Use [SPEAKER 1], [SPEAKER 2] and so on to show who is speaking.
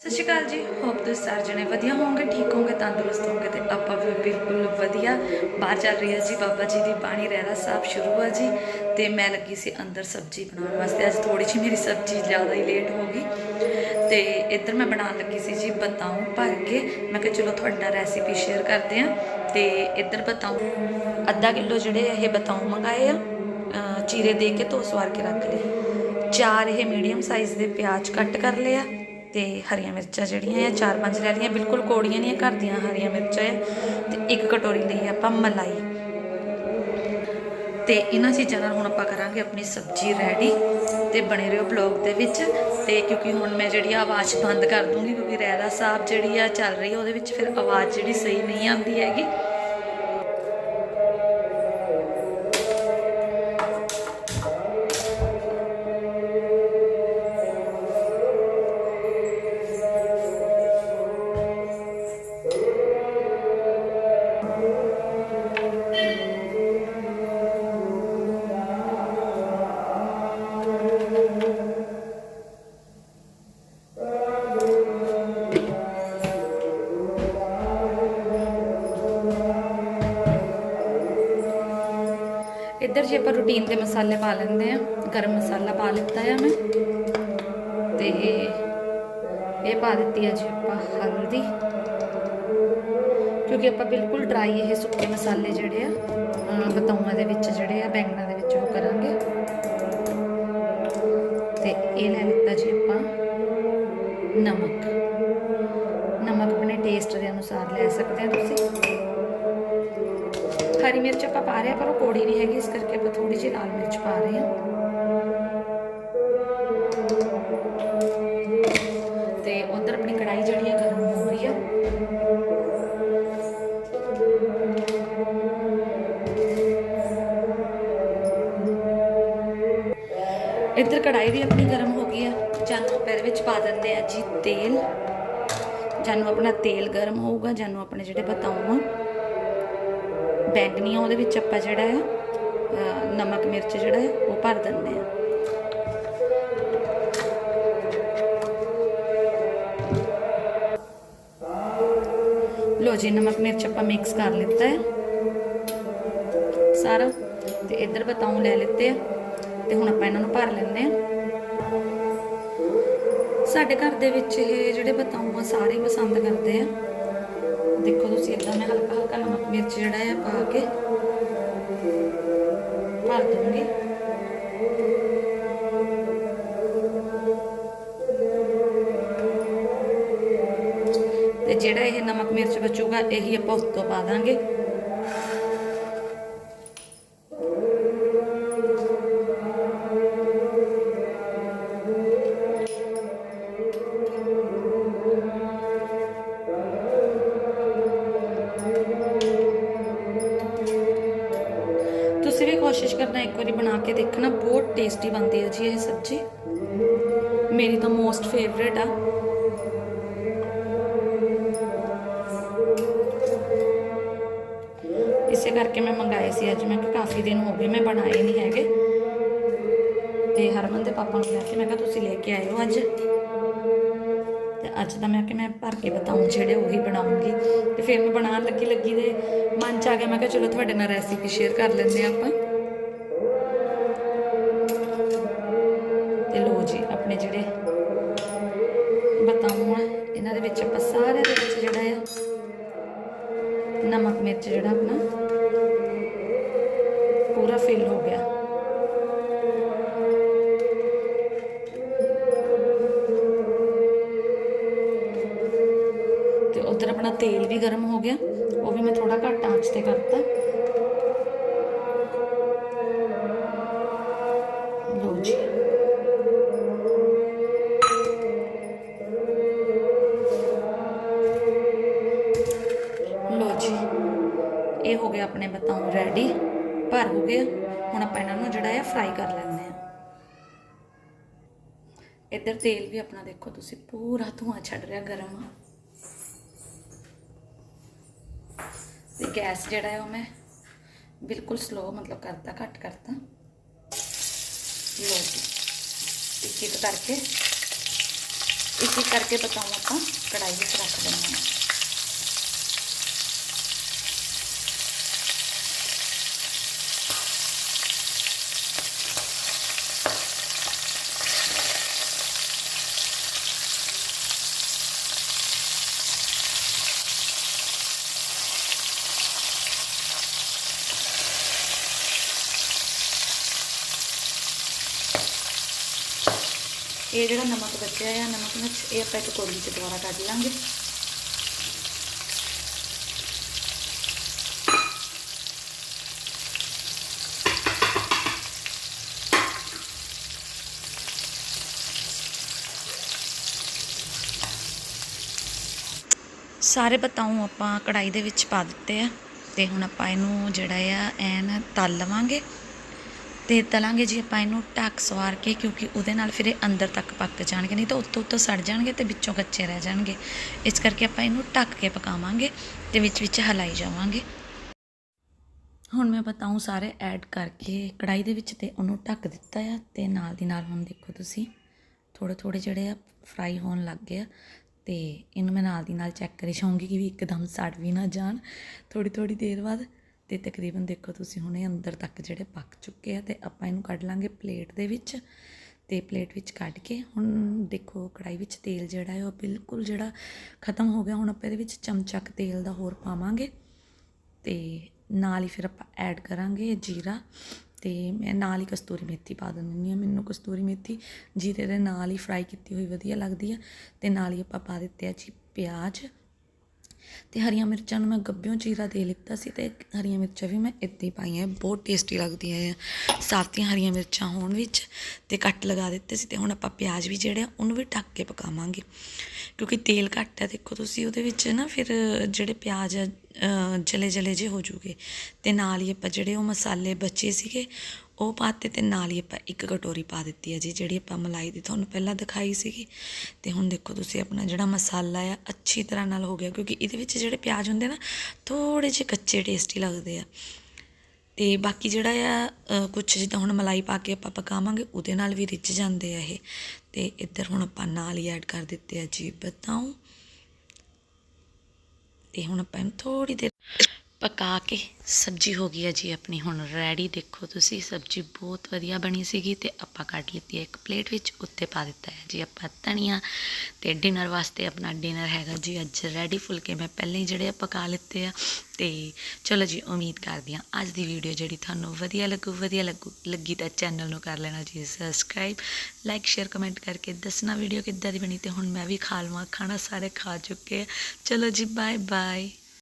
[SPEAKER 1] ਸਤਿ ਸ਼੍ਰੀ ਅਕਾਲ ਜੀ। ਹੋਪ ਤੁਸੀਂ ਸਾਰੇ ਜਣੇ ਵਧੀਆ ਹੋਵੋਗੇ, ਠੀਕ ਹੋਵੋਗੇ, ਤੰਦਰੁਸਤ ਹੋਵੋਗੇ ਤੇ ਆਪਾਂ ਵੀ ਬਿਲਕੁਲ ਵਧੀਆ। ਬਾਹਰ ਚੱਲ ਰਹੀ ਹੈ ਜੀ ਬਾਬਾ ਜੀ ਦੀ ਬਾਣੀ ਰਹਿਰਾ ਸਾਹਿਬ ਸ਼ੁਰੂ ਆ ਜੀ। ਤੇ ਮੈਂ ਲੱਗੀ ਸੀ ਅੰਦਰ ਸਬਜ਼ੀ ਬਣਾਉਣ ਵਾਸਤੇ। ਅੱਜ ਥੋੜੀ ਜਿਹੀ ਮੇਰੀ ਸਬਜ਼ੀ ਜ਼ਿਆਦਾ ਹੀ ਲੇਟ ਹੋ ਗਈ। ਤੇ ਇੱਧਰ ਮੈਂ ਬਣਾਉਣ ਲੱਗੀ ਸੀ ਜੀ ਬਤਾਉ ਭਰ ਕੇ। ਮੈਂ ਕਿਹਾ ਚਲੋ ਤੁਹਾਡਾ ਨਾਲ ਰੈਸਿਪੀ ਸ਼ੇਅਰ ਕਰਦੇ ਆ ਤੇ ਇੱਧਰ ਬਤਾਉ ਅੱਧਾ ਕਿਲੋ ਜਿਹੜੇ ਇਹ ਬਤਾਉ ਮੰਗਾਏ ਆ ਚੀਰੇ ਦੇ ਕੇ ਧੋ ਸਵਾਰ ਕੇ ਰੱਖ ਲਏ। ਚਾਰ ਇਹ ਮੀਡੀਅਮ ਸਾਈਜ਼ ਦੇ ਪਿਆਜ਼ ਕੱਟ ਕਰ ਲਿਆ ਤੇ ਹਰੀਆਂ ਮਿਰਚਾਂ ਜਿਹੜੀਆਂ ਆ, ਚਾਰ ਪੰਜ ਲੈ ਲਈਆਂ। ਬਿਲਕੁਲ ਕੋੜੀਆਂ ਨਹੀਂ ਘਰ ਦੀਆਂ ਹਰੀਆਂ ਮਿਰਚਾਂ ਆ। ਤੇ ਇੱਕ ਕਟੋਰੀ ਲਈ ਆਪਾਂ ਮਲਾਈ। ਤੇ ਇਹਨਾਂ ਚੀਜ਼ਾਂ ਨਾਲ ਹੁਣ ਆਪਾਂ ਕਰਾਂਗੇ ਆਪਣੀ ਸਬਜ਼ੀ ਰੈਡੀ ਤੇ ਬਣੇ ਰਹੋ ਬਲੌਗ ਦੇ ਵਿੱਚ। ਤੇ ਕਿਉਂਕਿ ਹੁਣ ਮੈਂ ਜਿਹੜੀ ਆ ਆਵਾਜ਼ ਬੰਦ ਕਰ ਦੂੰਗੀ ਕਿਉਂਕਿ ਰਹਿਦਾ ਸਾਹਿਬ ਜਿਹੜੀ ਆ ਚੱਲ ਰਹੀ ਆ, ਉਹਦੇ ਵਿੱਚ ਫਿਰ ਆਵਾਜ਼ ਜਿਹੜੀ ਸਹੀ ਨਹੀਂ ਆਉਂਦੀ ਹੈਗੀ। ਜੇ ਆਪਾਂ ਰੂਟੀਨ ਦੇ ਮਸਾਲੇ ਪਾ ਲੈਂਦੇ ਆ ਗਰਮ ਮਸਾਲਾ ਪਾ ਲਿੱਤਾ ਆ ਮੈਂ ਤੇ ਇਹ ਪਾ ਦਿੱਤੀ ਆ ਜੀ ਆਪਾਂ ਹਲਦੀ। ਕਿਉਂਕਿ ਆਪਾਂ ਬਿਲਕੁਲ ਡਰਾਈ ਇਹ ਸੁੱਕੇ ਮਸਾਲੇ ਜਿਹੜੇ ਆ, ਅਹ ਦੇ ਵਿੱਚ ਜਿਹੜੇ ਆ, ਬੈਂਗਣਾ ਦੇ ਵਿੱਚ ਉਹ ਕਰਾਂਗੇ। ਤੇ ਇਹ ਲੈ ਲਿੱਤਾ ਜੀ ਆਪਾਂ ਨਮਕ। ਨਮਕ ਆਪਣੇ ਟੇਸਟ ਦੇ ਅਨੁਸਾਰ ਲੈ ਸਕਦੇ ਆ ਤੁਸੀਂ। ਹਰੀ ਮਿਰਚ ਆਪਾਂ ਪਾ ਰਹੇ ਆ ਪਰ ਉਹ ਕੋੜੀ ਨਹੀਂ ਹੈਗੀ, ਇਸ ਕਰਕੇ ਆਪਾਂ ਥੋੜੀ ਜਿਹੀ ਲਾਲ ਮਿਰਚ ਪਾ ਰਹੇ ਹਾਂ। ਤੇ ਉਧਰ ਆਪਣੀ ਕੜਾਈ ਜਿਹੜੀ ਆ, ਗਰਮ ਹੋ ਰਹੀ ਆ। ਇੱਧਰ ਕੜਾਈ ਵੀ ਆਪਣੀ ਗਰਮ ਹੋ ਗਈ ਆ। ਜਾਨੂੰ ਆਪਾਂ ਇਹਦੇ ਵਿੱਚ ਪਾ ਦਿੰਦੇ ਆ ਜੀ ਤੇਲ। ਜਾਨੂੰ ਆਪਣਾ ਤੇਲ ਗਰਮ ਹੋਊਗਾ, ਜਾਨੂੰ ਆਪਣੇ ਜਿਹੜੇ ਬਤਾਊ ਬੈਂਗਣੀ ਆ, ਉਹਦੇ ਵਿੱਚ ਆਪਾਂ ਜਿਹੜਾ ਆ ਨਮਕ, ਮਿਰਚ ਜਿਹੜਾ ਹੈ ਉਹ ਭਰ ਦਿੰਦੇ ਆ। ਲੋ ਜੀ, ਨਮਕ, ਮਿਰਚ ਆਪਾਂ ਮਿਕਸ ਕਰ ਲਿੱਤਾ ਹੈ ਸਾਰਾ, ਤੇ ਇੱਧਰ ਬਤਾਉ ਲੈ ਲਿੱਤੇ ਆ, ਤੇ ਹੁਣ ਆਪਾਂ ਇਹਨਾਂ ਨੂੰ ਭਰ ਲੈਂਦੇ ਆ। ਸਾਡੇ ਘਰ ਦੇ ਵਿੱਚ ਇਹ ਜਿਹੜੇ ਬਤਾਊ ਆ ਸਾਰੇ ਪਸੰਦ ਕਰਦੇ ਆ। ਦੇਖੋ ਤੁਸੀਂ ਇਦਾਂ ਮੈਂ ਹਲਕਾ ਹਲਕਾ ਨਮਕ ਮਿਰਚ ਜਿਹੜਾ ਹੈ ਪਾ ਕੇ ਭਰ ਦੂੰਗੀ ਤੇ ਜਿਹੜਾ ਇਹ ਨਮਕ ਮਿਰਚ ਬਚੂਗਾ, ਇਹੀ ਆਪਾਂ ਉੱਤੋਂ ਪਾ ਦਾਂਗੇ। ਕੋਸ਼ਿਸ਼ ਕਰਨਾ ਇੱਕ ਵਾਰੀ ਬਣਾ ਕੇ ਦੇਖਣਾ, ਬਹੁਤ ਟੇਸਟੀ ਬਣਦੀ ਹੈ ਜੀ ਇਹ ਸਬਜ਼ੀ। ਮੇਰੀ ਤਾਂ ਮੋਸਟ ਫੇਵਰੇਟ ਆ। ਇਸੇ ਕਰਕੇ ਮੈਂ ਮੰਗਾਏ ਸੀ ਅੱਜ। ਮੈਂ ਕਿ ਕਾਫੀ ਦਿਨ ਹੋ ਗਏ, ਮੈਂ ਬਣਾਏ ਨਹੀਂ ਹੈਗੇ। ਤੇ ਹਰਮਨ ਦੇ ਪਾਪਾ ਨੂੰ ਕਿਹਾ ਕਿ ਮੈਂ ਕਿਹਾ ਤੁਸੀਂ ਲੈ ਕੇ ਆਇਓ ਅੱਜ। ਤੇ ਅੱਜ ਤਾਂ ਮੈਂ ਕਿ ਮੈਂ ਭਰ ਕੇ ਬਤਾਉਂ ਜਿਹੜੇ ਉਹੀ ਬਣਾਉਂਗੀ। ਤੇ ਫਿਰ ਮੈਂ ਬਣਾਉਣ ਲੱਗੀ ਲੱਗੀ ਦੇ ਮਨ ਚ ਆ ਗਿਆ। ਮੈਂ ਕਿਹਾ ਚਲੋ ਤੁਹਾਡੇ ਨਾਲ ਰੈਸਿਪੀ ਸ਼ੇਅਰ ਕਰ ਲੈਂਦੇ ਹਾਂ ਆਪਾਂ। ਆਪਣੇ ਜਿਹੜੇ ਬਤਾਉਂ ਇਹਨਾਂ ਦੇ ਵਿੱਚ ਆਪਾਂ ਸਾਰੇ ਦੇ ਵਿੱਚ ਜਿਹੜਾ ਆ, ਨਮਕ, ਮਿਰਚ ਜਿਹੜਾ ਆਪਣਾ ਪੂਰਾ ਫਿਲ ਹੋ ਗਿਆ। ਤੇ ਉਧਰ ਆਪਣਾ ਤੇਲ ਵੀ ਗਰਮ ਹੋ ਗਿਆ, ਉਹ ਵੀ ਮੈਂ ਥੋੜਾ ਘੱਟ ਆਂਚ ਤੇ ਕਰਤਾ। ਇਹ ਹੋ ਗਿਆ ਆਪਣੇ ਬਤਾਉ ਰੈਡੀ ਭਰ ਹੋ ਗਏ ਹੁਣ ਆਪਾਂ ਇਹਨਾਂ ਨੂੰ ਜਿਹੜਾ ਹੈ ਫਰਾਈ ਕਰ ਲੈਂਦੇ ਆ ਇੱਧਰ ਤੇਲ ਵੀ ਆਪਣਾ ਦੇਖੋ ਤੁਸੀਂ, ਪੂਰਾ ਧੂਆਂ ਛੱਡ ਰਿਹਾ ਗਰਮ। ਤੇ ਗੈਸ ਜਿਹੜਾ ਹੈ ਉਹ ਮੈਂ ਬਿਲਕੁਲ ਸਲੋ ਮਤਲਬ ਕਰਤਾ, ਘੱਟ ਕਰਤਾ। ਲੋ ਜੀ ਇੱਕ ਇੱਕ ਕਰਕੇ ਇੱਕ ਇੱਕ ਕਰਕੇ ਬਤਾਉਂ ਆਪਾਂ ਕੜਾਈ ਵਿੱਚ ਰੱਖ ਦਿੰਦੇ ਹਾਂ। ਇਹ ਜਿਹੜਾ ਨਮਕ ਬਚਿਆ ਆ, ਨਮਕ ਮਿਰਚ, ਇਹ ਆਪਾਂ ਇੱਕ ਕੌਲੀ 'ਚ ਦੁਬਾਰਾ ਕੱਢ ਲਾਂਗੇ। ਸਾਰੇ ਬਤਾਉ ਆਪਾਂ ਕੜਾਈ ਦੇ ਵਿੱਚ ਪਾ ਦਿੱਤੇ ਆ, ਤੇ ਹੁਣ ਆਪਾਂ ਇਹਨੂੰ ਜਿਹੜਾ ਆ, ਐਨ ਤਲ ਲਵਾਂਗੇ। ਤੇ ਤਲਾਂਗੇ ਜੀ ਆਪਾਂ ਇਹਨੂੰ ਢੱਕ ਸਵਾਰ ਕੇ, ਕਿਉਂਕਿ ਉਹਦੇ ਨਾਲ ਫਿਰ ਇਹ ਅੰਦਰ ਤੱਕ ਪੱਕ ਜਾਣਗੇ, ਨਹੀਂ ਤਾਂ ਉੱਤੋਂ ਉੱਤੋਂ ਸੜ ਜਾਣਗੇ ਤੇ ਵਿੱਚੋਂ ਕੱਚੇ ਰਹਿ ਜਾਣਗੇ। ਇਸ ਕਰਕੇ ਆਪਾਂ ਇਹਨੂੰ ਢੱਕ ਕੇ ਪਕਾਵਾਂਗੇ ਤੇ ਵਿੱਚ ਵਿੱਚ ਹਲਾਈ ਜਾਵਾਂਗੇ। ਹੁਣ ਮੈਂ ਬਤਾਉਂ ਸਾਰੇ ਐਡ ਕਰਕੇ ਕੜਾਈ ਦੇ ਵਿੱਚ ਤੇ ਉਹਨੂੰ ਢੱਕ ਦਿੱਤਾ ਆ ਤੇ ਨਾਲ ਦੀ ਨਾਲ ਹੁਣ ਦੇਖੋ ਤੁਸੀਂ ਥੋੜੇ ਥੋੜੇ ਜਿਹੜੇ ਆ ਫਰਾਈ ਹੋਣ ਲੱਗ ਗਏ ਆ ਤੇ ਇਹਨੂੰ ਮੈਂ ਨਾਲ ਦੀ ਨਾਲ ਚੈੱਕ ਕਰੀ ਜਾਊਂਗੀ ਕਿ ਵੀ ਇੱਕਦਮ ਸੜ ਵੀ ਨਾ ਜਾਣ। ਥੋੜੀ ਥੋੜੀ ਦੇਰ ਬਾਅਦ ਤੇ ਤਕਰੀਬਨ ਦੇਖੋ ਤੁਸੀਂ ਹੁਣੇ ਅੰਦਰ ਤੱਕ ਜਿਹੜੇ ਪੱਕ ਚੁੱਕੇ ਆ ਤੇ ਆਪਾਂ ਇਹਨੂੰ ਕੱਢ ਲਾਂਗੇ ਪਲੇਟ ਦੇ ਵਿੱਚ ਤੇ ਪਲੇਟ ਵਿੱਚ ਕੱਢ ਕੇ ਹੁਣ ਦੇਖੋ ਕੜਾਈ ਵਿੱਚ ਤੇਲ ਜਿਹੜਾ ਹੈ ਉਹ ਬਿਲਕੁਲ ਜਿਹੜਾ ਖਤਮ ਹੋ ਗਿਆ, ਹੁਣ ਆਪਾਂ ਇਹਦੇ ਵਿੱਚ ਚਮਚਾ ਤੇਲ ਦਾ ਹੋਰ ਪਾਵਾਂਗੇ ਤੇ ਨਾਲ ਹੀ ਫਿਰ ਆਪਾਂ ਐਡ ਕਰਾਂਗੇ ਜੀਰਾ ਤੇ ਮੈਂ ਨਾਲ ਹੀ ਕਸਤੂਰੀ ਮੇਥੀ ਪਾ ਦਿੰਦੀ ਹਾਂ। ਮੈਨੂੰ ਕਸਤੂਰੀ ਮੇਥੀ ਜੀਰੇ ਦੇ ਨਾਲ ਹੀ ਫਰਾਈ ਕੀਤੀ ਹੋਈ ਵਧੀਆ ਲੱਗਦੀ ਆ ਤੇ ਨਾਲ ਹੀ ਆਪਾਂ ਪਾ ਦਿੱਤੇ ਆ ਜੀ ਪਿਆਜ਼। ਤੇ ਹਰੀਆਂ ਮਿਰਚਾਂ ਨੂੰ ਮੈਂ ਗੱਬਿਓਂ ਚੀਰਾ ਦੇ ਲਿੱਤਾ ਸੀ ਤੇ ਹਰੀਆਂ ਮਿਰਚਾਂ ਵੀ ਮੈਂ ਇੱਦਾਂ ਹੀ ਪਾਈਆਂ ਬਹੁਤ ਟੇਸਟੀ ਲੱਗਦੀਆਂ ਆ। ਸਾਫਤੀਆਂ ਹਰੀਆਂ ਮਿਰਚਾਂ ਹੋਣ ਵਿੱਚ ਤੇ ਕੱਟ ਲਗਾ ਦਿੱਤੇ ਸੀ ਤੇ ਹੁਣ ਆਪਾਂ ਪਿਆਜ਼ ਵੀ ਜਿਹੜੇ ਆ ਉਹਨੂੰ ਵੀ ਢੱਕ ਕੇ ਪਕਾਵਾਂਗੇ। ਕਿਉਂਕਿ ਤੇਲ ਘੱਟ ਹੈ ਦੇਖੋ ਤੁਸੀਂ ਉਹਦੇ ਵਿੱਚ ਨਾ ਫਿਰ ਜਿਹੜੇ ਪਿਆਜ਼ ਆ, ਜਲੇ ਜਲੇ ਜੇ ਹੋ ਜੂਗੇ। ਤੇ ਨਾਲ ਹੀ ਆਪਾਂ ਜਿਹੜੇ ਉਹ ਮਸਾਲੇ ਬਚੇ ਸੀਗੇ ਉਹ ਪਾਤੇ ਤੇ ਨਾਲ ਹੀ ਆਪਾਂ ਇੱਕ ਕਟੋਰੀ ਪਾ ਦਿੱਤੀ ਹੈ ਜੀ, ਜਿਹੜੀ ਆਪਾਂ ਮਲਾਈ ਦੀ ਤੁਹਾਨੂੰ ਪਹਿਲਾਂ ਦਿਖਾਈ ਸੀਗੀ। ਤੇ ਹੁਣ ਦੇਖੋ ਤੁਸੀਂ ਆਪਣਾ ਜਿਹੜਾ ਮਸਾਲਾ ਆ, ਅੱਛੀ ਤਰ੍ਹਾਂ ਨਾਲ ਹੋ ਗਿਆ, ਕਿਉਂਕਿ ਇਹਦੇ ਵਿੱਚ ਜਿਹੜੇ ਪਿਆਜ਼ ਹੁੰਦੇ ਨਾ ਥੋੜੇ ਜਿਹੇ ਕੱਚੇ ਟੇਸਟੀ ਲੱਗਦੇ ਆ। ਤੇ ਬਾਕੀ ਜਿਹੜਾ ਆ ਕੁਝ ਜਿੱਦਾਂ ਹੁਣ ਮਲਾਈ ਪਾ ਕੇ ਆਪਾਂ ਪਕਾਵਾਂਗੇ, ਉਹਦੇ ਨਾਲ ਵੀ ਰਿੱਝ ਜਾਂਦੇ ਆ ਇਹ। ਤੇ ਇੱਧਰ ਹੁਣ ਆਪਾਂ ਨਾਲ ਹੀ ਐਡ ਕਰ ਦਿੱਤੇ ਆ ਜੀ ਬਤਾਉ ਤੇ ਹੁਣ ਆਪਾਂ ਇਹਨੂੰ ਥੋੜੀ ਦੇਰ ਪਕਾ ਕੇ ਸਬਜ਼ੀ ਹੋ ਗਈ ਹੈ ਜੀ ਆਪਣੀ। ਹੁਣ ਰੈਡੀ ਦੇਖੋ ਤੁਸੀਂ, ਸਬਜ਼ੀ ਬਹੁਤ ਵਧੀਆ ਬਣੀ ਸੀਗੀ ਤੇ ਆਪਾਂ ਕੱਢ ਲਿੱਤੀ ਹੈ ਇੱਕ ਪਲੇਟ ਵਿੱਚ, ਉੱਤੇ ਪਾ ਦਿੱਤਾ ਹੈ ਜੀ ਆਪਾਂ ਧਨੀਆ ਤੇ ਡਿਨਰ ਵਾਸਤੇ ਆਪਣਾ ਡਿਨਰ ਹੈਗਾ ਜੀ। ਅੱਜ ਰੈਡੀ ਫੁਲਕੇ ਮੈਂ ਪਹਿਲਾਂ ਹੀ ਜਿਹੜੇ ਆ ਪਕਾ ਲਿੱਤੇ ਆ ਤੇ ਚਲੋ ਜੀ, ਉਮੀਦ ਕਰਦੀ ਹਾਂ ਅੱਜ ਦੀ ਵੀਡੀਓ ਜਿਹੜੀ ਤੁਹਾਨੂੰ ਵਧੀਆ ਲੱਗੂ ਵਧੀਆ ਲੱਗੂ, ਲੱਗੀ ਤਾਂ ਚੈਨਲ ਨੂੰ ਕਰ ਲੈਣਾ ਜੀ। ਸਬਸਕ੍ਰਾਈਬ ਲਾਈਕ ਸ਼ੇਅਰ ਕਮੈਂਟ ਕਰਕੇ ਦੱਸਣਾ ਵੀਡੀਓ ਕਿੱਦਾਂ ਦੀ ਬਣੀ ਤੇ ਹੁਣ ਮੈਂ ਵੀ ਖਾ ਲਵਾਂ, ਖਾਣਾ ਸਾਰੇ ਖਾ ਚੁੱਕੇ ਆ। ਚਲੋ ਜੀ ਬਾਏ ਬਾਏ